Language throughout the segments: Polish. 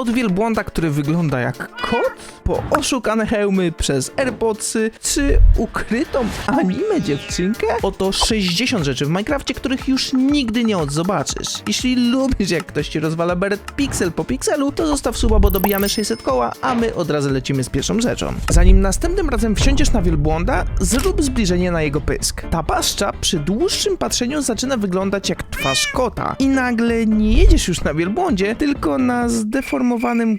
Od wielbłąda, który wygląda jak kot, po oszukane hełmy przez AirPodsy, czy ukrytą anime dziewczynkę? Oto 60 rzeczy w Minecrafcie, których już nigdy nie odzobaczysz. Jeśli lubisz, jak ktoś ci rozwala beret piksel po pikselu, to zostaw suba, bo dobijamy 600 koła, a my od razu lecimy z pierwszą rzeczą. Zanim następnym razem wsiądziesz na wielbłąda, zrób zbliżenie na jego pysk. Ta paszcza przy dłuższym patrzeniu zaczyna wyglądać jak twarz kota. I nagle nie jedziesz już na wielbłądzie, tylko na zdeformowanym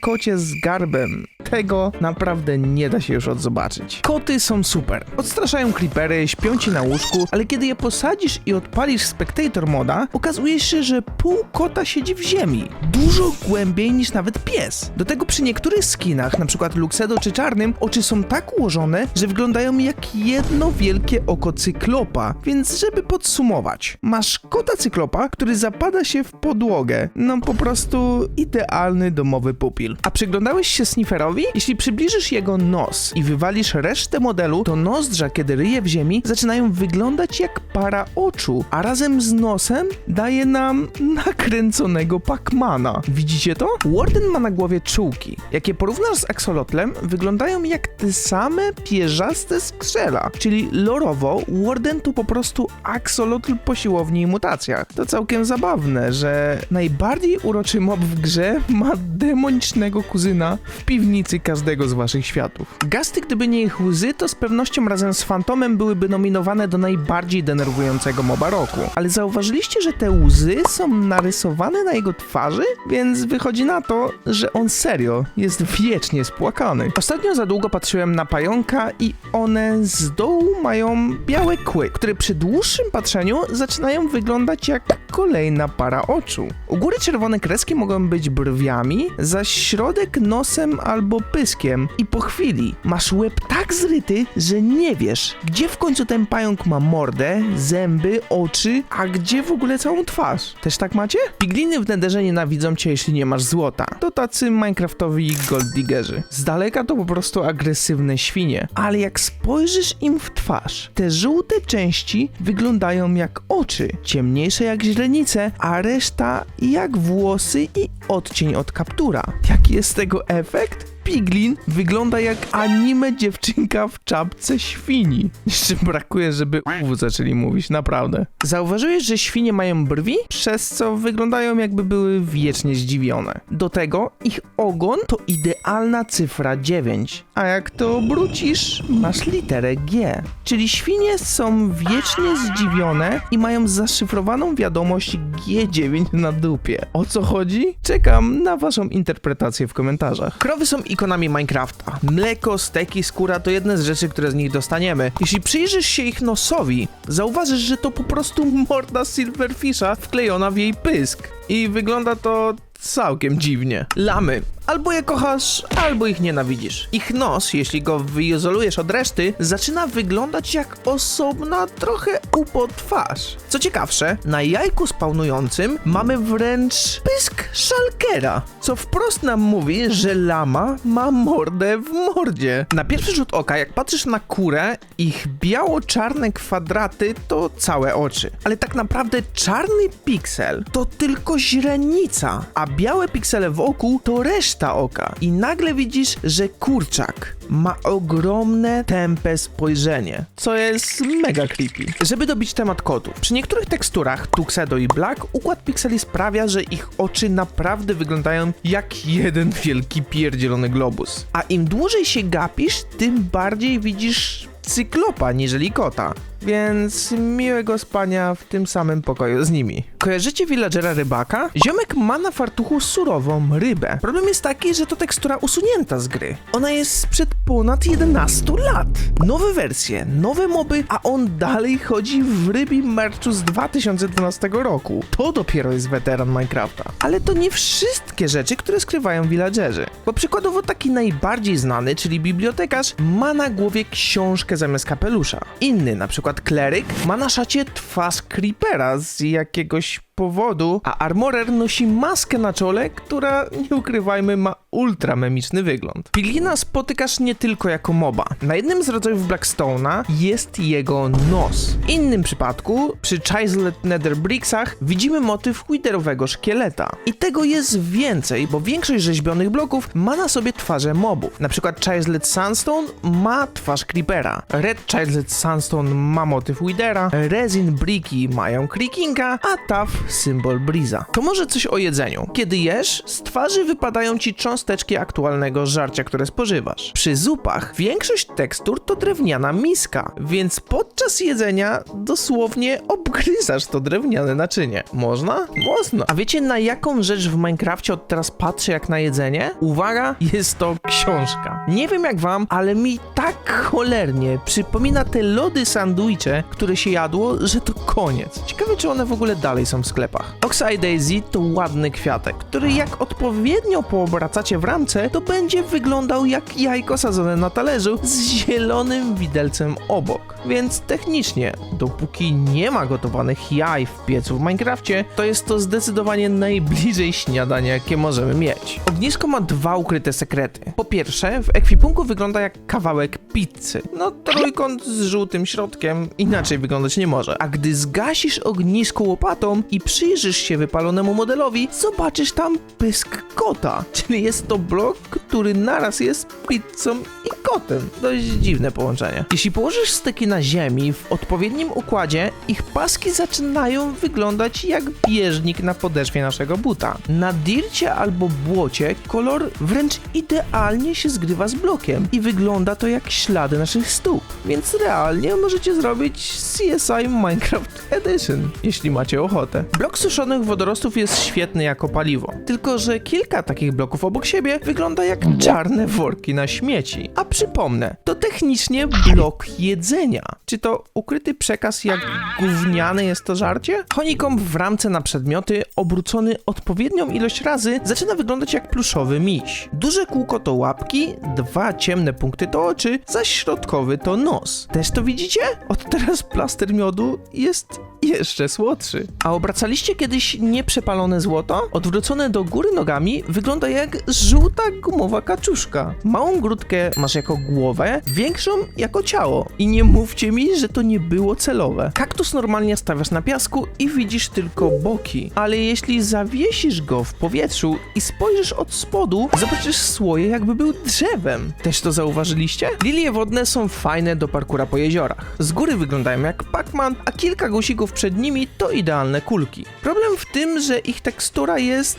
kocie z garbem. Tego naprawdę nie da się już odzobaczyć. Koty są super. Odstraszają creepery, śpią ci na łóżku, ale kiedy je posadzisz i odpalisz Spectator moda, okazuje się, że pół kota siedzi w ziemi. Dużo głębiej niż nawet pies. Do tego przy niektórych skinach, na przykład Luxedo czy Czarnym, oczy są tak ułożone, że wyglądają jak jedno wielkie oko cyklopa. Więc żeby podsumować, masz kota cyklopa, który zapada się w podłogę. No po prostu idealny domowy pupil. A przyglądałeś się snifferowi? Jeśli przybliżysz jego nos i wywalisz resztę modelu, to nozdrza, kiedy ryje w ziemi, zaczynają wyglądać jak para oczu, a razem z nosem daje nam nakręconego Pacmana. Widzicie to? Warden ma na głowie czułki. Jak je porównasz z Axolotlem, wyglądają jak te same pierzaste skrzela. Czyli lorowo, Warden to po prostu Axolotl po siłowni i mutacjach. To całkiem zabawne, że najbardziej uroczy mob w grze ma demonicznego kuzyna w piwnicy każdego z waszych światów. Gasty, gdyby nie ich łzy, to z pewnością razem z Fantomem byłyby nominowane do najbardziej denerwującego moba roku. Ale zauważyliście, że te łzy są narysowane na jego twarzy? Więc wychodzi na to, że on serio jest wiecznie spłakany. Ostatnio za długo patrzyłem na pająka i one z dołu mają białe kły, które przy dłuższym patrzeniu zaczynają wyglądać jak kolejna para oczu. U góry czerwone kreski mogą być brwiami, zaś środek nosem albo pyskiem. I po chwili masz łeb tak zryty, że nie wiesz, gdzie w końcu ten pająk ma mordę, zęby, oczy, a gdzie w ogóle całą twarz. Też tak macie? Pigliny w nederze nienawidzą cię, jeśli nie masz złota. To tacy minecraftowi golddiggerzy. Z daleka to po prostu agresywne świnie. Ale jak spojrzysz im w twarz, te żółte części wyglądają jak oczy, ciemniejsze jak źrenice, a reszta jak włosy i odcień od kaptura. Jaki jest tego efekt? Piglin wygląda jak anime dziewczynka w czapce świni. Jeszcze brakuje, żeby uwu zaczęli mówić, naprawdę. Zauważyłeś, że świnie mają brwi, przez co wyglądają jakby były wiecznie zdziwione. Do tego ich ogon to idealna cyfra 9, a jak to obrócisz, masz literę G. Czyli świnie są wiecznie zdziwione i mają zaszyfrowaną wiadomość G9 na dupie. O co chodzi? Czekam na waszą interpretację w komentarzach. Krowy są ikonami Minecrafta. Mleko, steki, skóra to jedne z rzeczy, które z nich dostaniemy. Jeśli przyjrzysz się ich nosowi, zauważysz, że to po prostu morda Silverfisha wklejona w jej pysk. I wygląda to całkiem dziwnie. Lamy. Albo je kochasz, albo ich nienawidzisz. Ich nos, jeśli go wyizolujesz od reszty, zaczyna wyglądać jak osobna, trochę upo twarz. Co ciekawsze, na jajku spawnującym mamy wręcz pysk szalkera, co wprost nam mówi, że lama ma mordę w mordzie. Na pierwszy rzut oka, jak patrzysz na kurę, ich biało-czarne kwadraty to całe oczy. Ale tak naprawdę czarny piksel to tylko źrenica, a białe piksele wokół to reszta oka. I nagle widzisz, że kurczak ma ogromne, tępe spojrzenie, co jest mega creepy. Żeby dobić temat kotów, przy niektórych teksturach, Tuxedo i Black, układ pikseli sprawia, że ich oczy naprawdę wyglądają jak jeden wielki pierdzielony globus. A im dłużej się gapisz, tym bardziej widzisz cyklopa niżeli kota. Więc miłego spania w tym samym pokoju z nimi. Kojarzycie villagera rybaka? Ziomek ma na fartuchu surową rybę. Problem jest taki, że to tekstura usunięta z gry. Ona jest sprzed ponad 11 lat. Nowe wersje, nowe moby, a on dalej chodzi w rybim merchu z 2012 roku. To dopiero jest weteran Minecrafta. Ale to nie wszystkie rzeczy, które skrywają villagerzy. Bo przykładowo taki najbardziej znany, czyli bibliotekarz, ma na głowie książkę zamiast kapelusza. Inny, na przykład kleryk, ma na szacie twarz creepera z jakiegoś powodu, a Armorer nosi maskę na czole, która, nie ukrywajmy, ma ultra memiczny wygląd. Piglina spotykasz nie tylko jako moba. Na jednym z rodzajów Blackstone'a jest jego nos. W innym przypadku, przy Chiseled Nether Bricksach, widzimy motyw Witherowego szkieleta. I tego jest więcej, bo większość rzeźbionych bloków ma na sobie twarze mobów. Na przykład Chiseled Sandstone ma twarz Creepera, Red Chiseled Sandstone ma motyw Withera, Resin Bricki mają Creakinga, a Taff symbol Breeza. To może coś o jedzeniu. Kiedy jesz, z twarzy wypadają ci cząsteczki aktualnego żarcia, które spożywasz. Przy zupach większość tekstur to drewniana miska, więc podczas jedzenia dosłownie obgryzasz to drewniane naczynie. Można? Można. A wiecie na jaką rzecz w Minecrafcie od teraz patrzę jak na jedzenie? Uwaga, jest to książka. Nie wiem jak wam, ale mi tak cholernie przypomina te lody sandwiche, które się jadło, że to koniec. Ciekawe czy one w ogóle dalej są w sklepach. Daisy to ładny kwiatek, który jak odpowiednio poobracacie w ramce, to będzie wyglądał jak jajko sadzone na talerzu z zielonym widelcem obok. Więc technicznie, dopóki nie ma gotowanych jaj w piecu w Minecrafcie, to jest to zdecydowanie najbliżej śniadania, jakie możemy mieć. Ognisko ma dwa ukryte sekrety. Po pierwsze, w ekwipunku wygląda jak kawałek pizzy. No, trójkąt z żółtym środkiem, inaczej wyglądać nie może. A gdy zgasisz ognisko łopatą i przyjrzysz się wypalonemu modelowi, zobaczysz tam pysk kota. Czyli jest to blok, który naraz jest pizzą i kotem. Dość dziwne połączenie. Jeśli położysz styki na ziemi w odpowiednim układzie, ich paski zaczynają wyglądać jak bieżnik na podeszwie naszego buta. Na dircie albo błocie kolor wręcz idealnie się zgrywa z blokiem i wygląda to jak ślady naszych stóp. Więc realnie możecie zrobić CSI Minecraft Edition, jeśli macie ochotę. Blok suszonych wodorostów jest świetny jako paliwo, tylko że kilka takich bloków obok siebie wygląda jak czarne worki na śmieci. A przypomnę, to technicznie blok jedzenia. Czy to ukryty przekaz, jak gówniane jest to żarcie? Honeycomb w ramce na przedmioty, obrócony odpowiednią ilość razy, zaczyna wyglądać jak pluszowy miś. Duże kółko to łapki, dwa ciemne punkty to oczy, zaś środkowy to nos. Też to widzicie? Od teraz plaster miodu jest jeszcze słodszy. A obracaliście kiedyś nieprzepalone złoto? Odwrócone do góry nogami wygląda jak żółta gumowa kaczuszka. Małą grudkę masz jako głowę, większą jako ciało. I nie mówcie mi, że to nie było celowe. Kaktus normalnie stawiasz na piasku i widzisz tylko boki, ale jeśli zawiesisz go w powietrzu i spojrzysz od spodu, zobaczysz słoje jakby był drzewem. Też to zauważyliście? Lilie wodne są fajne do parkura po jeziorach. Z góry wyglądają jak Pac-Man, a kilka guzików przed nimi to idealne kulki. Problem w tym, że ich tekstura jest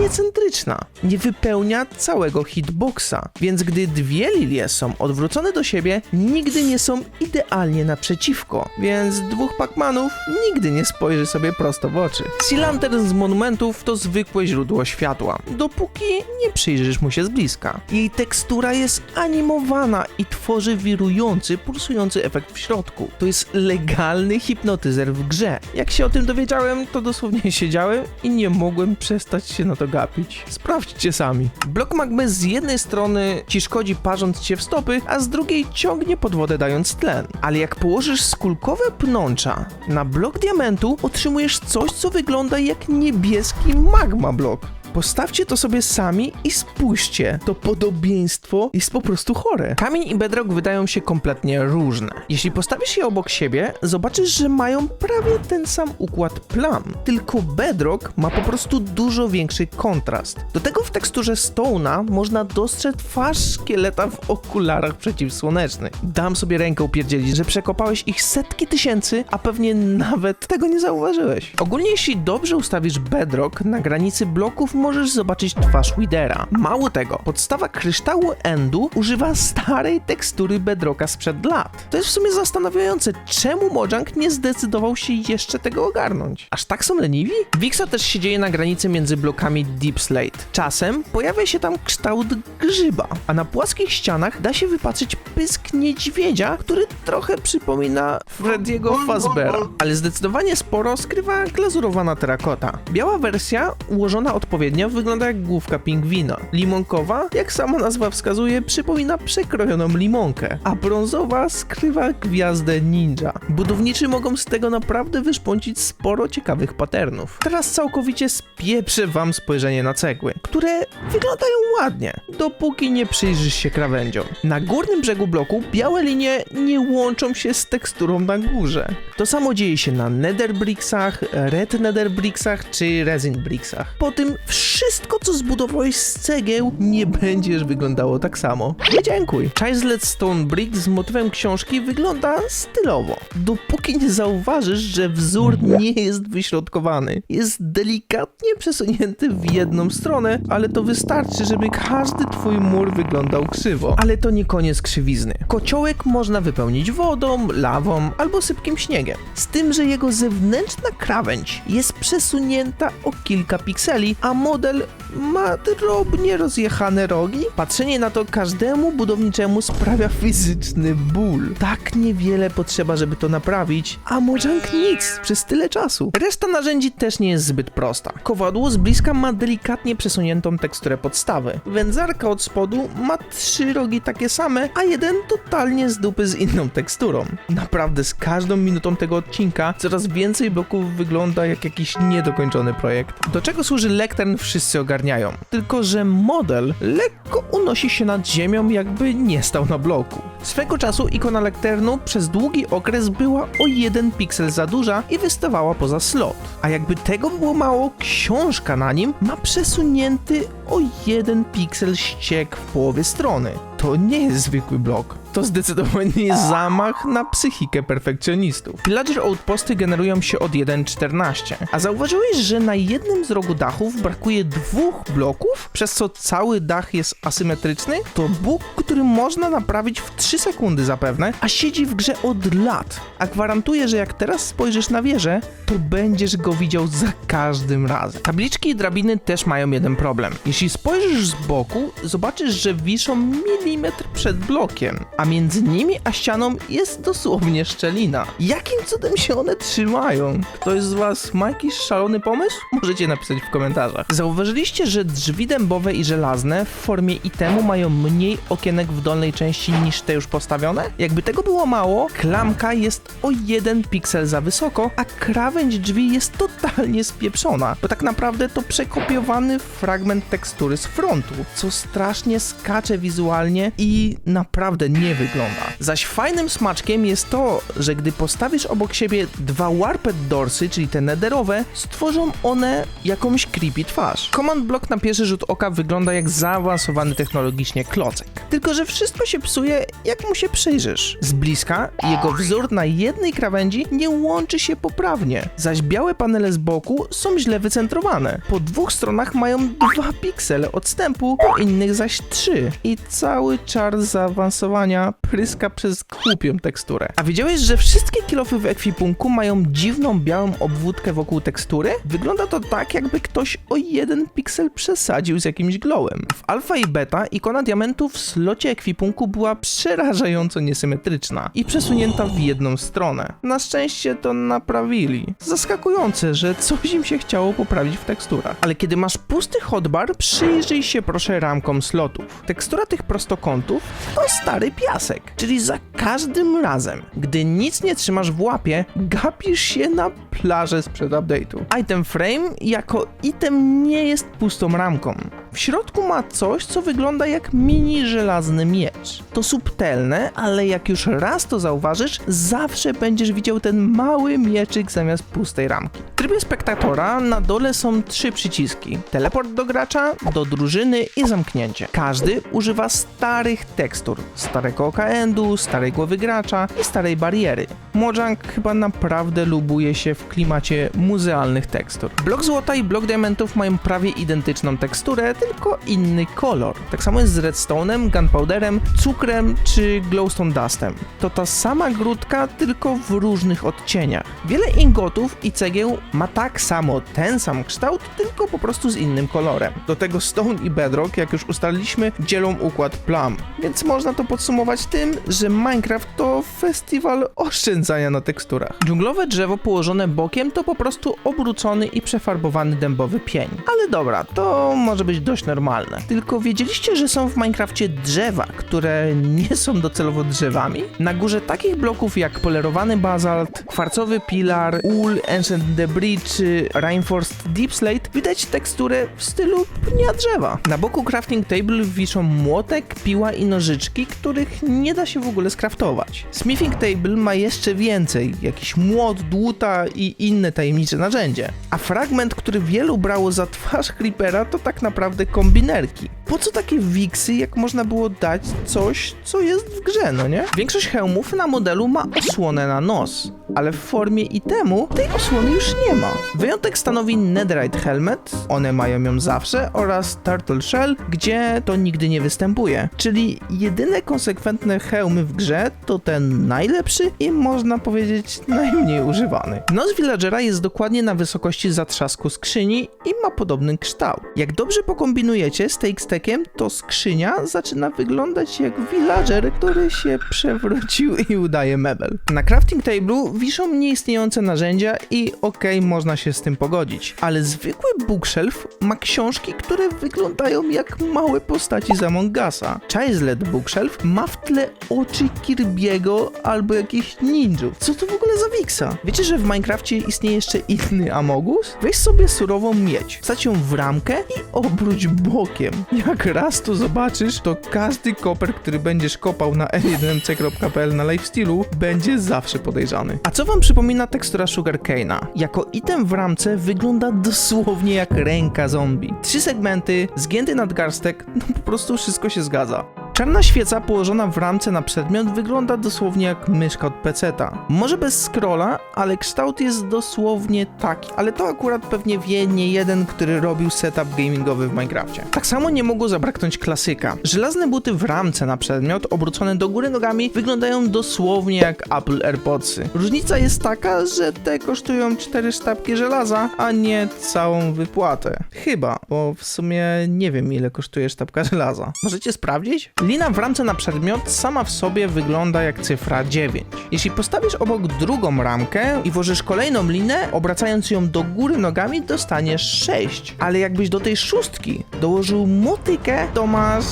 niecentryczna. Nie wypełnia całego hitboxa. Więc gdy dwie lilie są odwrócone do siebie, nigdy nie są idealnie naprzeciwko. Więc dwóch Pac-Manów nigdy nie spojrzy sobie prosto w oczy. Sea z monumentów to zwykłe źródło światła, dopóki nie przyjrzysz mu się z bliska. Jej tekstura jest animowana i tworzy wirujący, pulsujący efekt w środku. To jest legalny hipnotyzer w grze. Jak się o tym dowiedziałem, to dosłownie siedziałem i nie mogłem przestać się na to gapić. Sprawdźcie sami. Blok magmy z jednej strony ci szkodzi parząc cię w stopy, a z drugiej ciągnie pod wodę dając tlen. Ale jak położysz skulkowe pnącza na blok diamentu, otrzymujesz coś, co wygląda jak niebieski magma blok. Postawcie to sobie sami i spójrzcie. To podobieństwo jest po prostu chore. Kamień i bedrock wydają się kompletnie różne. Jeśli postawisz je obok siebie, zobaczysz, że mają prawie ten sam układ plam. Tylko bedrock ma po prostu dużo większy kontrast. Do tego w teksturze Stone'a można dostrzec twarz szkieleta w okularach przeciwsłonecznych. Dam sobie rękę upierdzielić, że przekopałeś ich setki tysięcy, a pewnie nawet tego nie zauważyłeś. Ogólnie jeśli dobrze ustawisz bedrock na granicy bloków, możesz zobaczyć twarz Widera. Mało tego, podstawa kryształu Endu używa starej tekstury bedrocka sprzed lat. To jest w sumie zastanawiające, czemu Mojang nie zdecydował się jeszcze tego ogarnąć. Aż tak są leniwi? Wixa też się dzieje na granicy między blokami Deep Slate. Czasem pojawia się tam kształt grzyba, a na płaskich ścianach da się wypatrzyć pysk niedźwiedzia, który trochę przypomina Freddiego Fazbeara. Ale zdecydowanie sporo skrywa glazurowana terakota. Biała wersja ułożona odpowiednio Średnio wygląda jak główka pingwina. Limonkowa, jak sama nazwa wskazuje, przypomina przekrojoną limonkę, a brązowa skrywa gwiazdę ninja. Budowniczy mogą z tego naprawdę wyszpącić sporo ciekawych patternów. Teraz całkowicie spieprzę wam spojrzenie na cegły, które wyglądają ładnie, dopóki nie przyjrzysz się krawędziom. Na górnym brzegu bloku białe linie nie łączą się z teksturą na górze. To samo dzieje się na nether bricksach, red nether bricksach czy resin bricksach. Po tym wszystko co zbudowałeś z cegieł nie będziesz wyglądało tak samo. Nie dziękuj. Chiselet Stone Brick z motywem książki wygląda stylowo. Dopóki nie zauważysz, że wzór nie jest wyśrodkowany. Jest delikatnie przesunięty w jedną stronę, ale to wystarczy, żeby każdy twój mur wyglądał krzywo. Ale to nie koniec krzywizny. Kociołek można wypełnić wodą, lawą albo sypkim śniegiem. Z tym, że jego zewnętrzna krawędź jest przesunięta o kilka pikseli, a model ma drobnie rozjechane rogi. Patrzenie na to każdemu budowniczemu sprawia fizyczny ból. Tak niewiele potrzeba, żeby to naprawić, a Mojang nic przez tyle czasu. Reszta narzędzi też nie jest zbyt prosta. Kowadło z bliska ma delikatnie przesuniętą teksturę podstawy. Wędzarka od spodu ma trzy rogi takie same, a jeden totalnie z dupy z inną teksturą. Naprawdę z każdą minutą tego odcinka coraz więcej bloków wygląda jak jakiś niedokończony projekt. Do czego służy Lectern wszyscy ogarniają, tylko że model lekko unosi się nad ziemią jakby nie stał na bloku. Swego czasu ikona Lecternu przez długi okres była o jeden piksel za duża i wystawała poza slot. A jakby tego było mało, książka na nim ma przesunięty o jeden piksel ściek w połowie strony. To nie jest zwykły blok. To zdecydowanie jest zamach na psychikę perfekcjonistów. Pillager outposty generują się od 1.14. A zauważyłeś, że na jednym z rogu dachów brakuje dwóch bloków, przez co cały dach jest asymetryczny? To bóg, który można naprawić w 3 sekundy zapewne, a siedzi w grze od lat. A gwarantuję, że jak teraz spojrzysz na wieżę, to będziesz go widział za każdym razem. Tabliczki i drabiny też mają jeden problem. Jeśli spojrzysz z boku, zobaczysz, że wiszą milimetr przed blokiem, a między nimi a ścianą jest dosłownie szczelina. Jakim cudem się one trzymają? Ktoś z was ma jakiś szalony pomysł? Możecie napisać w komentarzach. Zauważyliście, że drzwi dębowe i żelazne w formie itemu mają mniej okienek w dolnej części niż te już postawione? Jakby tego było mało, klamka jest o jeden piksel za wysoko, a krawędź drzwi jest totalnie spieprzona, bo tak naprawdę to przekopiowany fragment tekstury z frontu, co strasznie skacze wizualnie i naprawdę nie wygląda. Zaś fajnym smaczkiem jest to, że gdy postawisz obok siebie dwa Warped Doorsy, czyli te nederowe, stworzą one jakąś creepy twarz. Command Block na pierwszy rzut oka wygląda jak zaawansowany technologicznie klocek. Tylko, że wszystko się psuje, jak mu się przyjrzysz. Z bliska jego wzór na jednej krawędzi nie łączy się poprawnie, zaś białe panele z boku są źle wycentrowane. Po dwóch stronach mają dwa piksele odstępu, po innych zaś trzy. I cały czar zaawansowania pryska przez głupią teksturę. A wiedziałeś, że wszystkie kilofy w ekwipunku mają dziwną białą obwódkę wokół tekstury? Wygląda to tak, jakby ktoś o jeden piksel przesadził z jakimś glowem. W alfa i beta ikona diamentu w slocie ekwipunku była przerażająco niesymetryczna i przesunięta w jedną stronę. Na szczęście to naprawili. Zaskakujące, że coś im się chciało poprawić w teksturach. Ale kiedy masz pusty hotbar, przyjrzyj się proszę ramkom slotów. Tekstura tych prostokątów to stary piasek, czyli za każdym razem, gdy nic nie trzymasz w łapie, gapisz się na plażę sprzed update'u. Item frame jako item nie jest pustą ramką. W środku ma coś, co wygląda jak mini żelazny miecz. To subtelne, ale jak już raz to zauważysz, zawsze będziesz widział ten mały mieczyk zamiast pustej ramki. W trybie spektatora na dole są trzy przyciski. Teleport do gracza, do drużyny i zamknięcie. Każdy używa starych tekstur. Starego OKEND-u, starej głowy gracza i starej bariery. Mojang chyba naprawdę lubuje się w klimacie muzealnych tekstur. Blok złota i blok diamentów mają prawie identyczną teksturę, tylko inny kolor. Tak samo jest z redstone'em, gunpowderem, cukrem czy Glowstone Dustem. To ta sama grudka, tylko w różnych odcieniach. Wiele ingotów i cegieł ma tak samo ten sam kształt, tylko po prostu z innym kolorem. Do tego Stone i Bedrock, jak już ustaliliśmy, dzielą układ Plum. Więc można to podsumować tym, że Minecraft to festiwal oszczędzania na teksturach. Dżunglowe drzewo położone bokiem to po prostu obrócony i przefarbowany dębowy pień. Ale dobra, to może być dość normalne. Tylko wiedzieliście, że są w Minecrafcie drzewa, które nie są docelowo drzewami? Na górze takich bloków jak polerowany bazalt, kwarcowy pilar, ul, ancient debris czy reinforced deep slate widać teksturę w stylu pnia drzewa. Na boku crafting table wiszą młotek, piła i nożyczki, których nie da się w ogóle skraftować. Smithing table ma jeszcze więcej, jakiś młot, dłuta i inne tajemnicze narzędzie. A fragment, który wielu brało za twarz creepera, to tak naprawdę kombinerki. Po co takie wiksy, jak można było dać coś, co jest w grze, no nie? Większość hełmów na modelu ma osłonę na nos, ale w formie itemu tej osłony już nie ma. Wyjątek stanowi Netherite Helmet, one mają ją zawsze, oraz Turtle Shell, gdzie to nigdy nie występuje. Czyli jedyne konsekwentne hełmy w grze to ten najlepszy i można powiedzieć najmniej używany. Nos villagera jest dokładnie na wysokości zatrzasku skrzyni i ma podobny kształt. Jak dobrze pokombinujecie z Takestekiem, to skrzynia zaczyna wyglądać jak villager, który się przewrócił i udaje mebel. Na crafting table'u wiszą nieistniejące narzędzia i okej, można się z tym pogodzić, ale zwykły bookshelf ma książki, które wyglądają jak małe postaci z Among Usa. Chiselet bookshelf ma w tle oczy Kirby'ego albo jakichś ninjów. Co to w ogóle za wiksa? Wiecie, że w Minecrafcie istnieje jeszcze inny Amogus? Weź sobie surową miedź, wsadź ją w ramkę i obróć bokiem. Jak raz to zobaczysz, to każdy koper, który będziesz kopał na n1mc.pl na lifestylu, będzie zawsze podejrzany. A co wam przypomina tekstura Sugarcane'a? Jako item w ramce wygląda dosłownie jak ręka zombie. Trzy segmenty, zgięty nadgarstek, no po prostu wszystko się zgadza. Czarna świeca położona w ramce na przedmiot wygląda dosłownie jak myszka od peceta. Może bez scrolla, ale kształt jest dosłownie taki. Ale to akurat pewnie wie nie jeden, który robił setup gamingowy w Minecrafcie. Tak samo nie mogło zabraknąć klasyka. Żelazne buty w ramce na przedmiot, obrócone do góry nogami, wyglądają dosłownie jak Apple AirPodsy. Różnica jest taka, że te kosztują 4 sztabki żelaza, a nie całą wypłatę. Chyba, bo w sumie nie wiem ile kosztuje sztabka żelaza. Możecie sprawdzić? Lina w ramce na przedmiot sama w sobie wygląda jak cyfra 9. Jeśli postawisz obok drugą ramkę i włożysz kolejną linę, obracając ją do góry nogami, dostaniesz 6. Ale jakbyś do tej szóstki dołożył motykę, to masz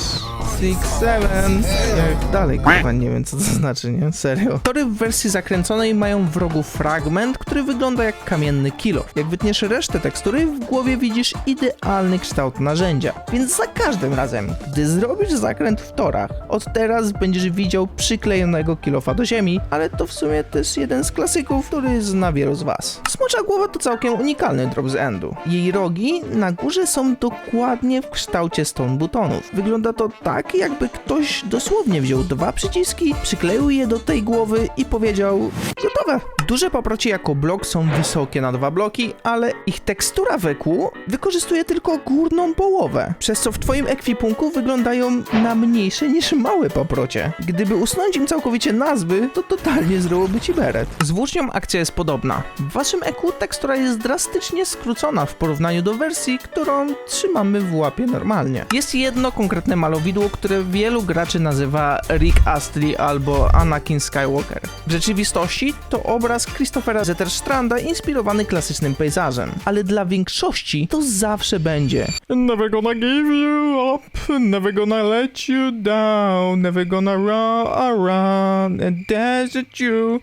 6, 7. Jak dalej, kurwa, nie wiem co to znaczy, nie? Serio. Tory w wersji zakręconej mają w rogu fragment, który wygląda jak kamienny kilo. Jak wytniesz resztę tekstury, w głowie widzisz idealny kształt narzędzia. Więc za każdym razem, gdy zrobisz zakręt w od teraz będziesz widział przyklejonego kilofa do ziemi, ale to w sumie też jeden z klasyków, który zna wielu z was. Smocza głowa to całkiem unikalny drop z endu. Jej rogi na górze są dokładnie w kształcie stone butonów. Wygląda to tak, jakby ktoś dosłownie wziął dwa przyciski, przykleił je do tej głowy i powiedział gotowe. Duże paprocie jako blok są wysokie na dwa bloki, ale ich tekstura wekół wykorzystuje tylko górną połowę, przez co w twoim ekwipunku wyglądają na mniejsze niż małe paprocie. Gdyby usunąć im całkowicie nazwy, to totalnie zrobiłoby ci beret. Z włócznią akcja jest podobna. W waszym EQ tekstura jest drastycznie skrócona w porównaniu do wersji, którą trzymamy w łapie normalnie. Jest jedno konkretne malowidło, które wielu graczy nazywa Rick Astley albo Anakin Skywalker. W rzeczywistości to obraz Christophera Zetterstranda inspirowany klasycznym pejzażem, ale dla większości to zawsze będzie Never gonna give you up, never gonna let you down, never gonna run around and desert you.